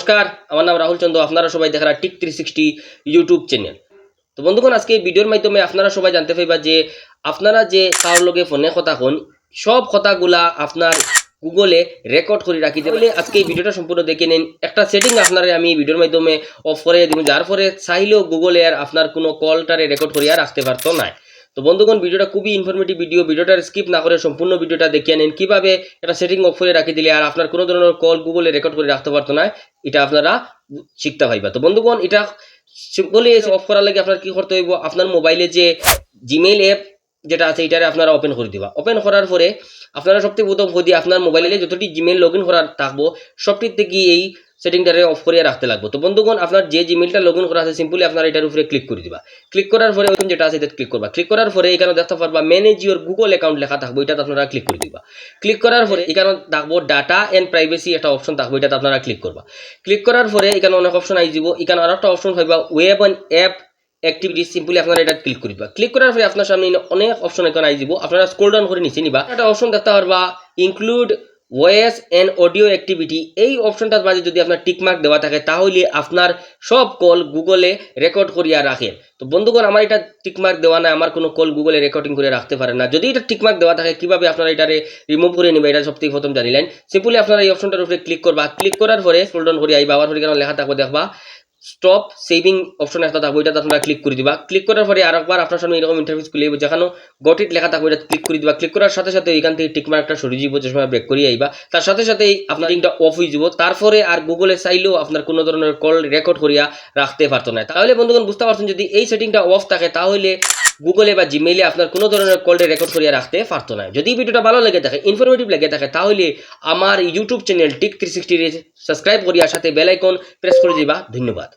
নমস্কার, আমার নাম রাহুল চন্দ্র, আপনারা সবাই দেখারা tick three sixty YouTube channel তো বন্ধুগণ, আজকে এই ভিডিওর মাধ্যমে আপনারা সবাই জানতে পাইবা যে আপনারা যে কারোর লগে ফোনে কথা হন, সব কথাগুলা আপনার গুগলে রেকর্ড করে রাখি। দেবে আজকে এই ভিডিওটা সম্পূর্ণ দেখে নিন। একটা সেটিং আপনারা আমি ভিডিওর মাধ্যমে অফ করে দিব। যার ফলে চাইলেও গুগলে আর আপনার কোনো কলটারে রেকর্ড করিয়া রাখতে পারতো না। তো বন্ধুগণ, ভিডিওটা খুবই ইনফরমেটিভ ভিডিও ভিডিওটার স্কিপ না করে সম্পূর্ণ ভিডিওটা দেখিয়ে নিন। কীভাবে এটা সেটিং অফ করে রাখি দিলে আর আপনার কোনো ধরনের কল গুগলে রেকর্ড করে রাখতে পারতো না, এটা আপনারা শিখতে পাইবা তো বন্ধুগণ, এটা সিম্পলি অফ করার লাগে আপনার কি করতে হইব? আপনার মোবাইলে যে জিমেইল অ্যাপ যেটা আছে এটারে আপনারা ওপেন করে দিবা। ওপেন করার পরে আপনারা সবথেকে প্রথম যদি আপনার মোবাইলে যতটি জিমেইল লগ ইন করার থাকব, সবটির থেকে এই সেটিংটারে অফ করিয়ে রাখতে লাগবে। তো বন্ধুগণ, আপনার যে জিমেইলটা লগ ইন করা আছে সিম্পলি আপনারা এটার উপরে ক্লিক করে দিবা। ক্লিক করার পরে যেটা আছে এটা ক্লিক করবা। ক্লিক করার পরে এখানে দেখতে পারবা ম্যানেজ ইউর গুগল অ্যাকাউন্ট লেখা থাকবে, এটাতে আপনারা ক্লিক করে দিবা। ক্লিক করার পরে এখানে থাকব ডাটা এন্ড প্রাইভেসি একটা অপশন থাকবে, এটাতে আপনারা ক্লিক করবা। ক্লিক করার পরে এখানে অনেক অপশন আই যাব এখানে আর একটা অপশন পাইবা web and app activity simply আপনারা এটা ক্লিক করিবা ক্লিক করার পরে আপনার সামনে অনেক অপশন এখানে আই যাব। আপনারা স্ক্রল ডাউন করে নিচে নিবা। একটা অপশন দেখতে পারবা include voice and audio activity এই অপশনটার মাঝে যদি আপনার টিকমার্ক দেওয়া থাকে, তাহলে আপনার সব কল গুগলে রেকর্ড করিয়া রাখেন তো বন্ধুগণ, আমার এটা টিকমার্ক দেওয়া নাই। আমার কোনো কল গুগলে রেকর্ডিং করে রাখতে পারে না। যদি এটা টিকমার্ক দেওয়া থাকে, কীভাবে আপনারা এটারে রিমুভ করে নেবে? এটা সবথেকে প্রথম জানিলেন সিম্পলি আপনারা এই অপশনটার উপরে ক্লিক করবা। ক্লিক করার পরে স্ক্রল ডাউন করে আইবা আবার পরে কেন লেখা থাকবে, দেখবা। স্টপ সেভিং অপশন একটা থাকবে ওইটাতে আপনারা ক্লিক করে দিবা। ক্লিক করার পরে আরেকবার আপনার সামনে এরকম ইন্টারফেস খুলে যাবে, যেখানে গটিট লেখা থাকবে, ওইটা ক্লিক করে দিবা। ক্লিক করার সাথে সাথে এখান থেকে টিকমার্কটা সরিয়ে যাব যে সময় ব্রেক করিয়ে আইবা। তার সাথে সাথে আপনার লিঙ্কটা অফ হয়ে যাব। তারপরে আর গুগলে চাইলেও আপনার কোনো ধরনের কল রেকর্ড করিয়া রাখতে পারতো না। তাহলে বন্ধুগণ, বুঝতে পারছেন, যদি এই সেটিংটা অফ থাকে, তাহলে গুগলে বা জিমেইলে আপনার কোনো ধরনের কলটা রেকর্ড করিয়া রাখতে পারতো না। যদি ভিডিওটা ভালো লেগে থাকে ইনফরমেটিভ লেগে থাকে, তাহলে আমার YouTube channel tick three sixty subscribe করিয়া সাথে বেলাইকন প্রেস করে দিবা। ধন্যবাদ।